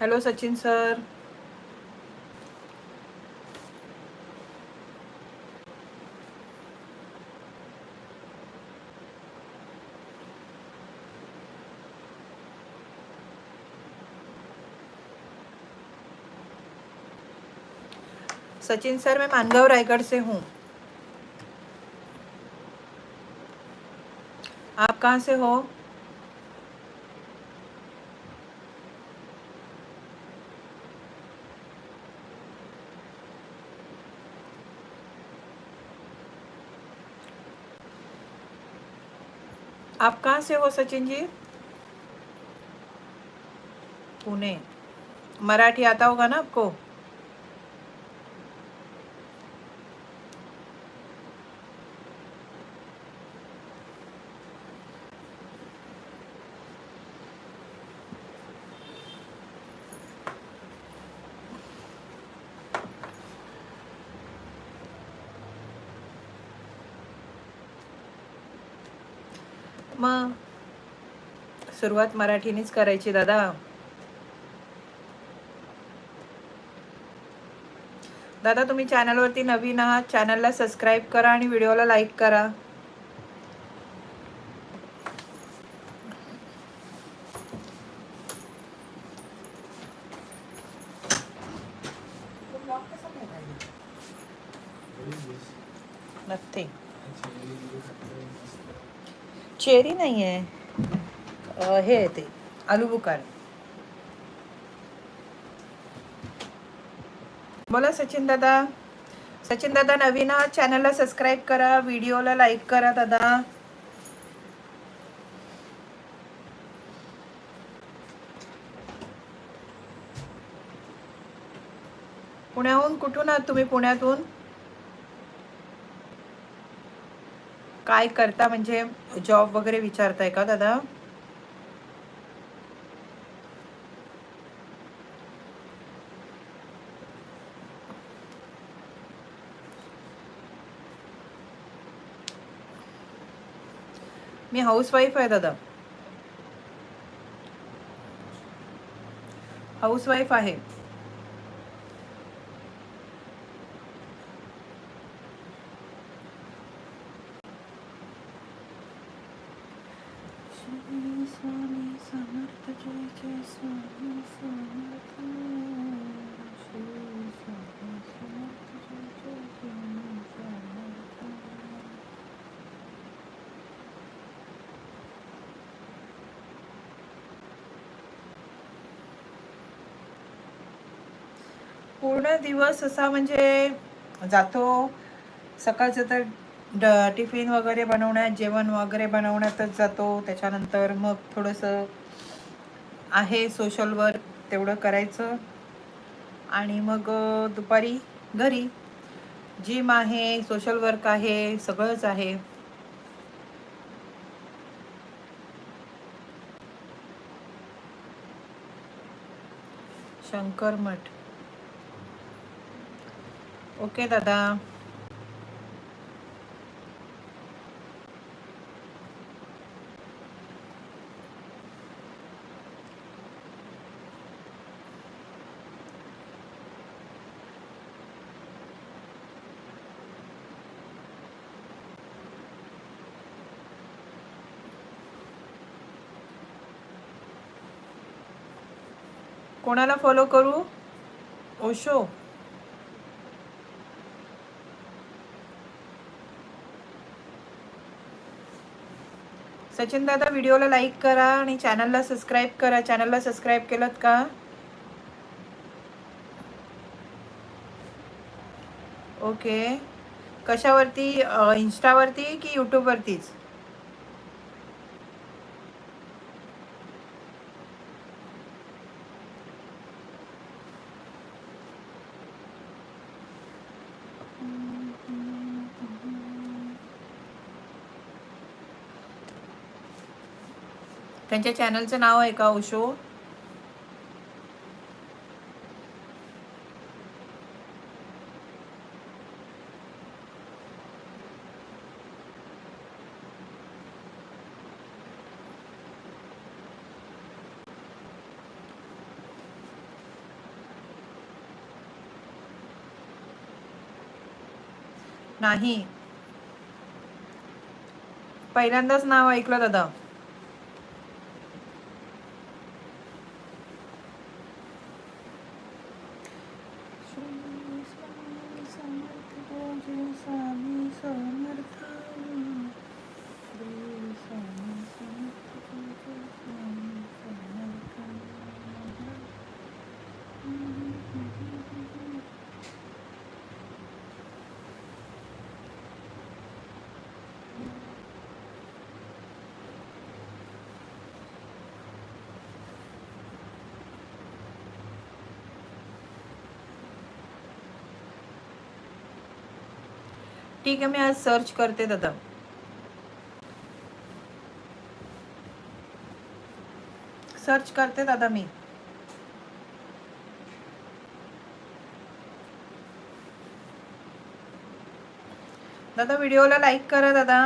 Hello Sachin sir Sachin sir मैं मानगांव रायगढ़ से हूँ। आप कहाँ से हो? आप कहाँ से हो सचिन जी? पुणे। मराठी आता होगा ना आपको? मग सुरुवात मराठीनेच करायची दादा. दादा तुम्ही चॅनलवरती नवीन आहात चॅनलला सबस्क्राईब करा आणि व्हिडिओला लाईक करा. नाही आहे हे आहे ते आलू बुखार. बोला सचिन दादा. सचिन दादा नवीन चॅनलला सबस्क्राईब करा व्हिडिओला लाईक करा दादा. पुण्याहून कुठून आहात तुम्ही? पुण्यातून? काय करता? म्हणजे जॉब वगैरे विचारताय का दादा? मी हाऊस वाईफ आहे दादा. हाऊस वाईफ आहे श्री स्वामी समर्थ जय जय स्वामी समर्थ श्री स्वामी समर्थ जय जय स्वामी समर्थ पूर्ण दिवस असा म्हणजे जातो. सकाळचं तर ड टिफिन वगैरे बनवण्यात जेवण वगैरे बनवण्यातच जातो. त्याच्यानंतर मग थोडंसं आहे सोशल वर्क तेवढं करायचं. आणि मग दुपारी घरी. जिम आहे सोशल वर्क आहे सगळंच आहे. शंकर मठ. ओके दादा कोणाला फॉलो करू? ओशो. सचिन दादा व्हिडिओला लाईक करा आणि चॅनलला सबस्क्राईब करा. चॅनलला सबस्क्राईब केलं का? ओके कशावरती? इंस्टावरती की यूट्यूबवरतीच त्यांच्या चॅनलचं नाव आहे का ओशो नाही. पहिल्यांदाच नाव ऐकलं दादा. ठीक आहे मी आज सर्च करते दादा. सर्च करते दादा मी. दादा व्हिडिओला लाईक करा दादा.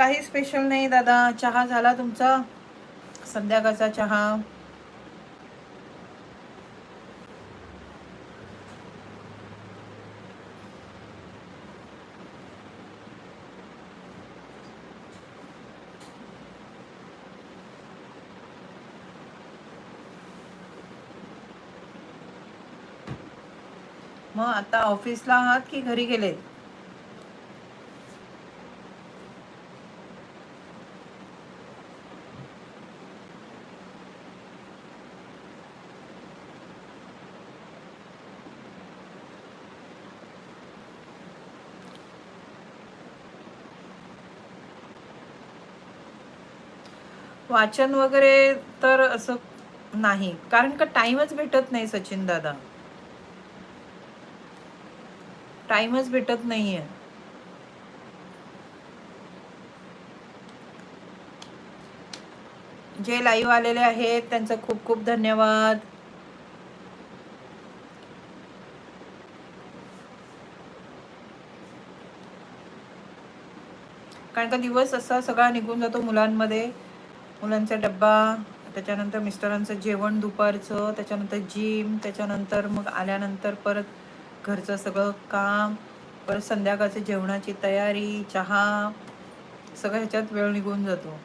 काही स्पेशल नाही दादा. चहा झाला तुमचा? संध्याकाळचा चहा. मग आता ऑफिसला आहात की घरी गेले वाचन वगैरे तर असं नाही. कारण का टाइमच भेटत नाही सचिन दादा. टाइमच भेटत नाहीये. जे लाईव्ह आलेले आहेत त्यांचा खूप खूप धन्यवाद. कारण का दिवस असा सगळा निघून जातो मुलांमध्ये. मुलांचा डब्बा त्याच्यानंतर मिस्टरांचं जेवण दुपारचं त्याच्यानंतर जिम त्याच्यानंतर मग आल्यानंतर परत घरचं सगळं काम परत संध्याकाळचं जेवणाची तयारी चहा सगळं ह्याच्यात वेळ निघून जातो.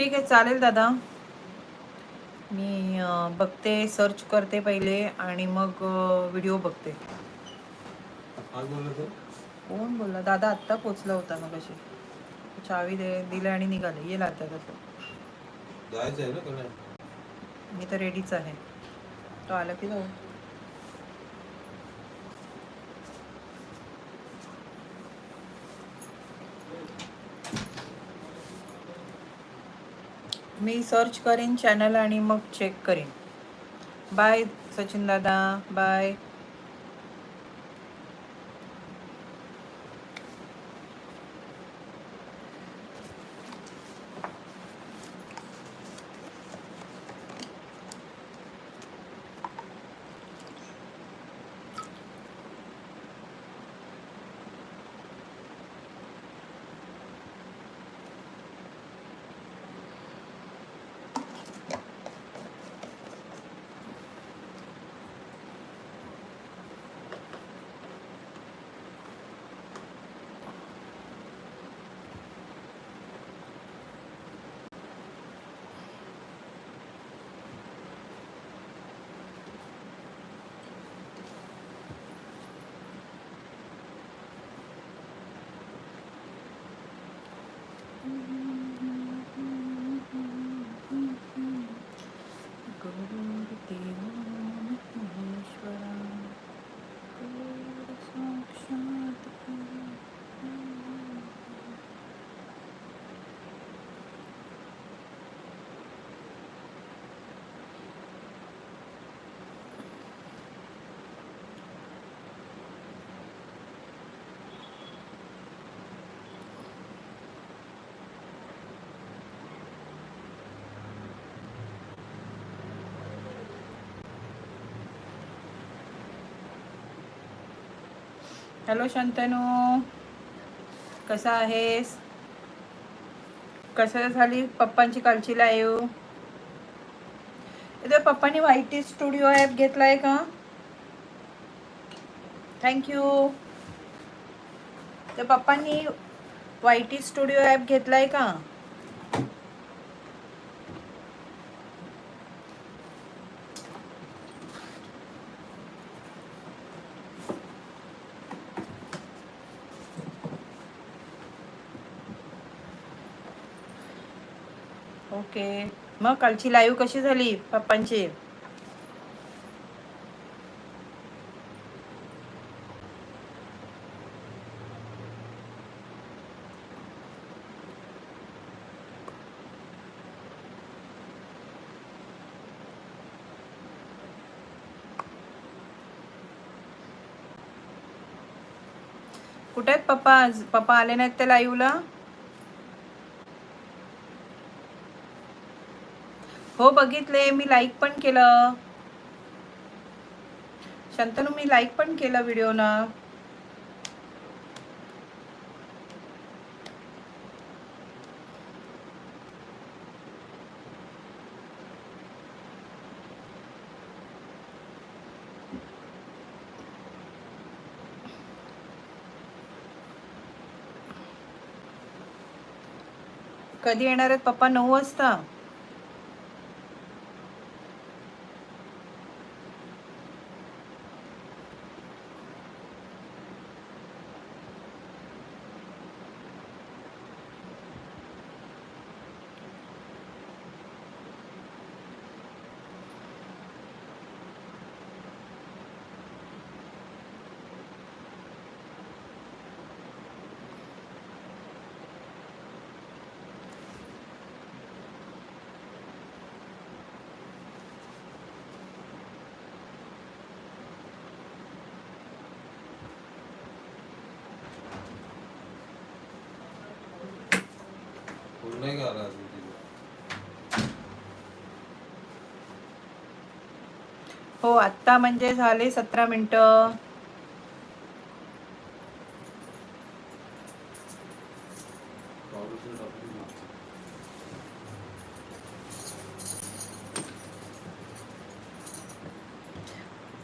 ठीक आहे चालेल दादा. मी बघते सर्च करते पहिले आणि मग व्हिडिओ बघते. कोण बोलला? दादा आत्ता पोचला होता मग अशी चावी दे दिले आणि निघाले. येईल आता कसं जायचं आहे ना कडे मी तर रेडीच आहे. तो आला की जाऊ. मी सर्च करीन चॅनल आणि मग चेक करीन. बाय सचिन दादा. Bye hello Shantanu. कसा आहेस? कसं झाली पप्पांची कालची लाईव्ह इथे पप्पांनी व्हायटी स्टुडिओ ॲप घेतलाय का? थँक्यू तर पप्पांनी वाईटी स्टुडिओ ॲप घेतलाय का? ओके. मग कालची लाईव्ह कशी झाली पप्पांची? कुठे आहेत पप्पा? आज पप्पा आले नाहीत त्या लाईव्हला? हो बघितले. मी लाईक पण केलं. शंतनू मी लाईक पण केलं व्हिडिओ ना कधी येणार आहेत पप्पा? नऊ वाजता. नाही का आला अजून तिथे हो आत्ता म्हणजे झाले सतरा मिनिटं.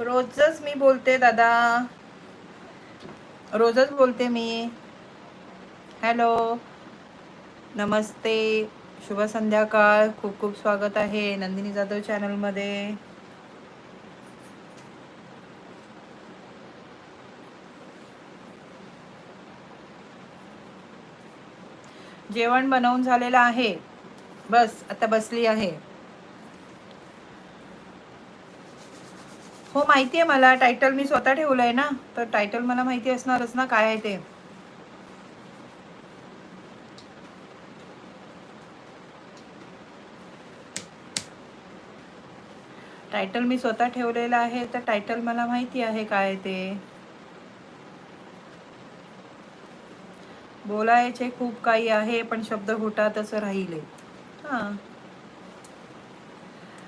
रोजच मी बोलते दादा. रोजच बोलते मी. हॅलो. नमस्ते. शुभ संध्याकाळ. खूप खूप स्वागत आहे नंदिनी जाधव चॅनलमध्ये. जेवण बनवून झालेलं आहे. बस आता बसली आहे. हो माहिती आहे मला टायटल मी स्वतः ठेवलंय ना? तर टायटल मला माहिती असणारच ना काय आहे ते? टायटल मी स्वतः ठेवलेलं आहे तर टायटल मला माहिती आहे काय ते? बोलायचे खूप काही आहे पण शब्द घोटातच राहिले. हां.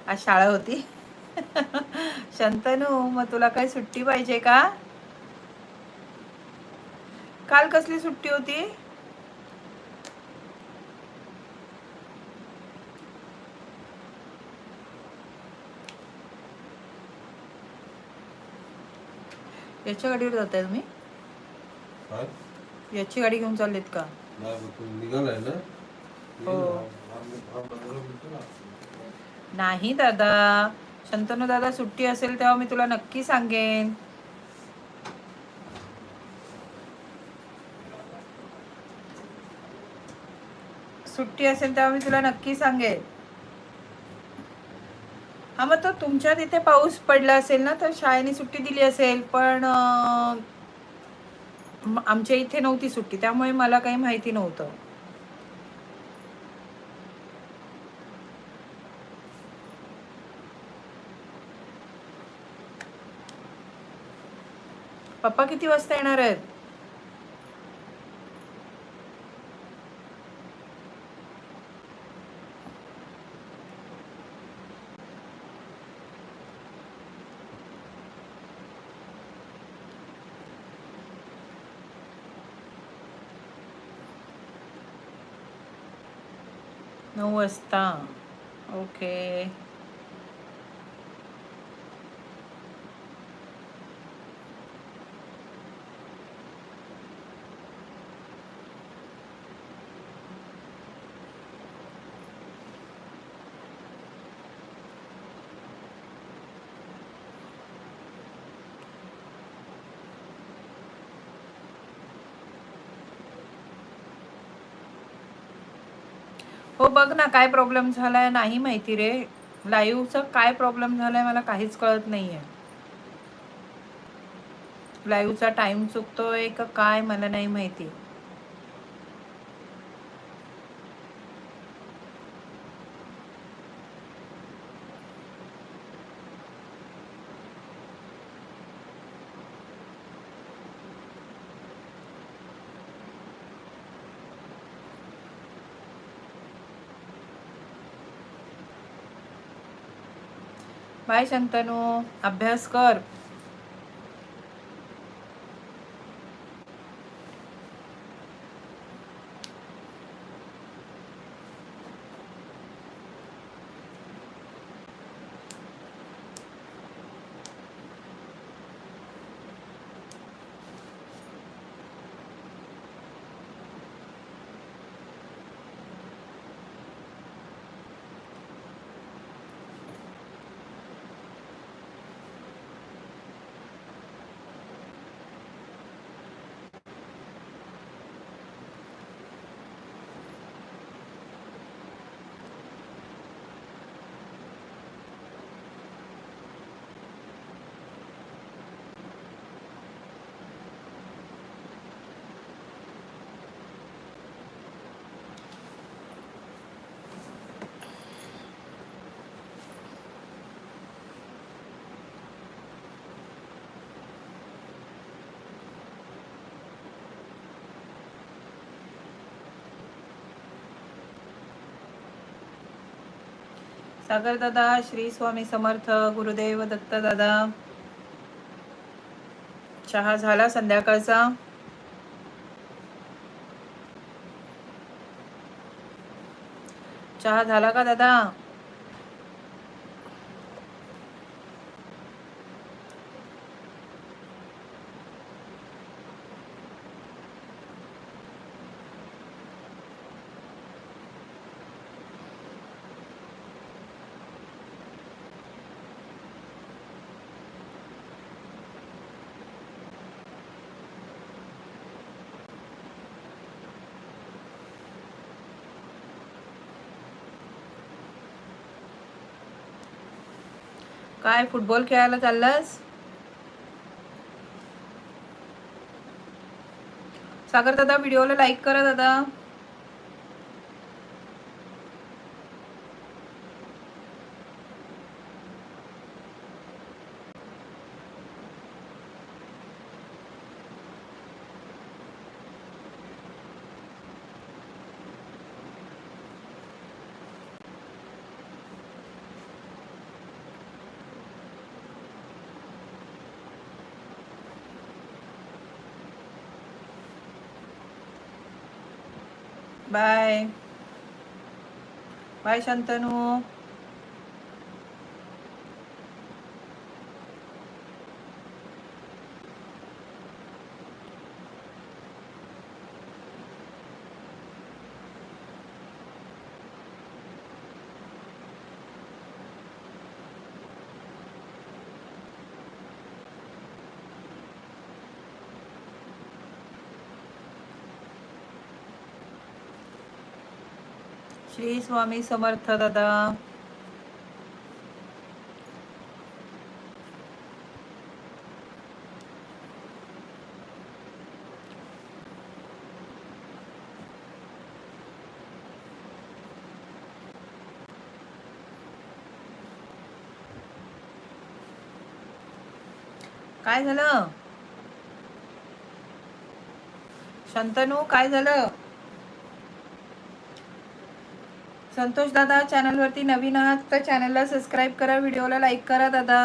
आज शाळा होती. शंतनू मग तुला काही सुट्टी पाहिजे का? काल कसली सुट्टी होती? याच्या गाडीवर जाताय तुम्ही? काय? याची गाडी घेऊन चाललेत का? नाही मग तू निघालाय ना? हो. नाही दादा. शंतनू दादा सुट्टी असेल तेव्हा मी तुला नक्की सांगेन. सुट्टी असेल तेव्हा मी तुला नक्की सांगेन. हा मग तो तुमच्या तिथे पाऊस पडला असेल ना तर शाळेने सुट्टी दिली असेल पण आमच्या इथे नव्हती सुट्टी त्यामुळे मला काही माहिती नव्हतं. पप्पा किती वाजता येणार आहेत? नऊ वाजता बघ ना काय प्रॉब्लेम झालाय नाही माहिती रे. लाईव्हचा काय प्रॉब्लेम झालाय मला काहीच कळत नाहीये. लाईव्हचा टाइम चुकतोय का काय मला नाही माहिती. बाय शंतनू. अभ्यास कर. सागर दादा श्री स्वामी समर्थ गुरुदेव दत्त दादा. चहा झाला संध्याकाळचा. चहा झाला का दादा? काय फुटबॉल खेळायला चाललास? सागर दादा व्हिडिओला लाईक करा दादा. बाय बाय शांतनू श्री स्वामी समर्थ दादा. काय झालं? शंतनू काय झालं? संतोष दादा चॅनलवरती नवीन आहात तर चॅनलला सबस्क्राईब करा व्हिडिओला लाईक करा दादा.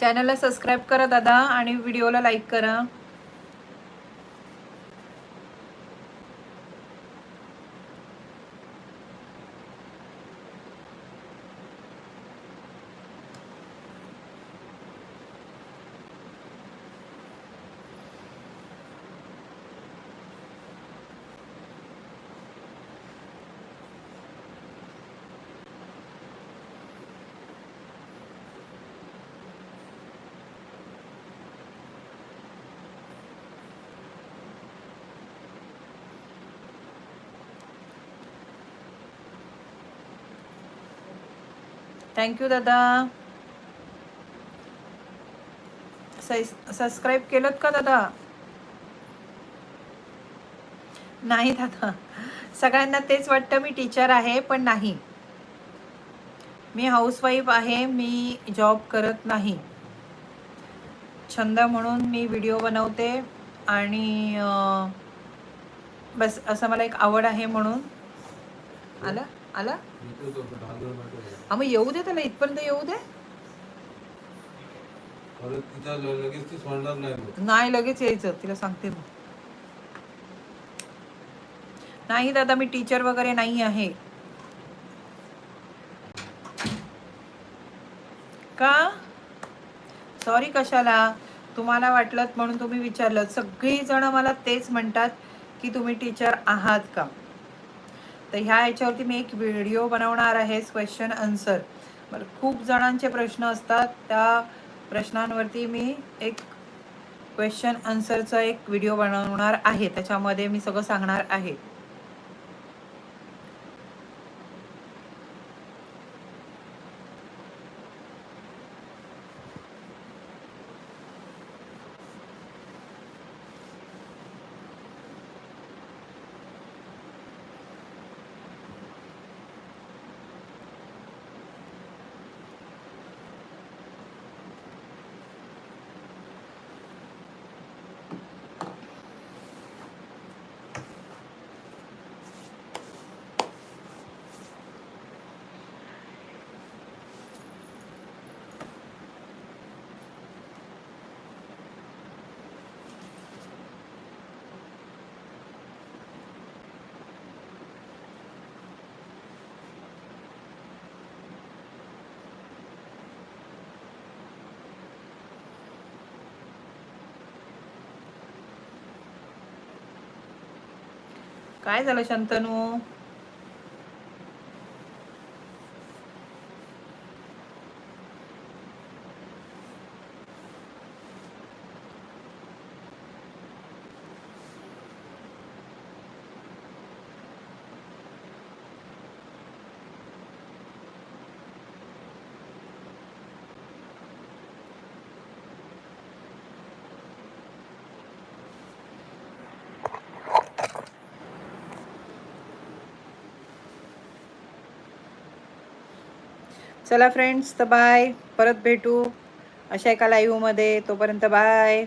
चॅनलला सबस्क्राईब करा दादा आणि व्हिडिओला लाईक करा. थँक्यू दादा. सबस्क्राईब केलं का दादा? नाही दादा. सगळ्यांना तेच वाटतं मी टीचर आहे पण नाही. मी हाऊसवाईफ आहे मी जॉब करत नाही. छंद म्हणून मी व्हिडिओ बनवते आणि बस असं मला एक आवड आहे म्हणून. आला? आला? मग येऊ दे त्याला इथपर्यंत येऊ दे. नाही लगेच यायचं. तिला सांगते मग. नाही दादा मी टीचर वगैरे नाही आहे. का? सॉरी कशाला? तुम्हाला वाटलं म्हणून तुम्ही विचारलं. सगळी जण मला तेच म्हणतात की तुम्ही टीचर आहात का? तर ह्या याच्यावरती मी एक व्हिडिओ बनवणार आहे क्वेश्चन आन्सर मला खूप जणांचे प्रश्न असतात त्या प्रश्नांवरती मी एक क्वेश्चन आन्सरचा एक व्हिडिओ बनवणार आहे. त्याच्यामध्ये मी सगळं सांगणार आहे. काय झालं शंतनू? चला फ्रेंड्स तर बाय परत भेटू अशा एका लाईव्हमध्ये तोपर्यंत बाय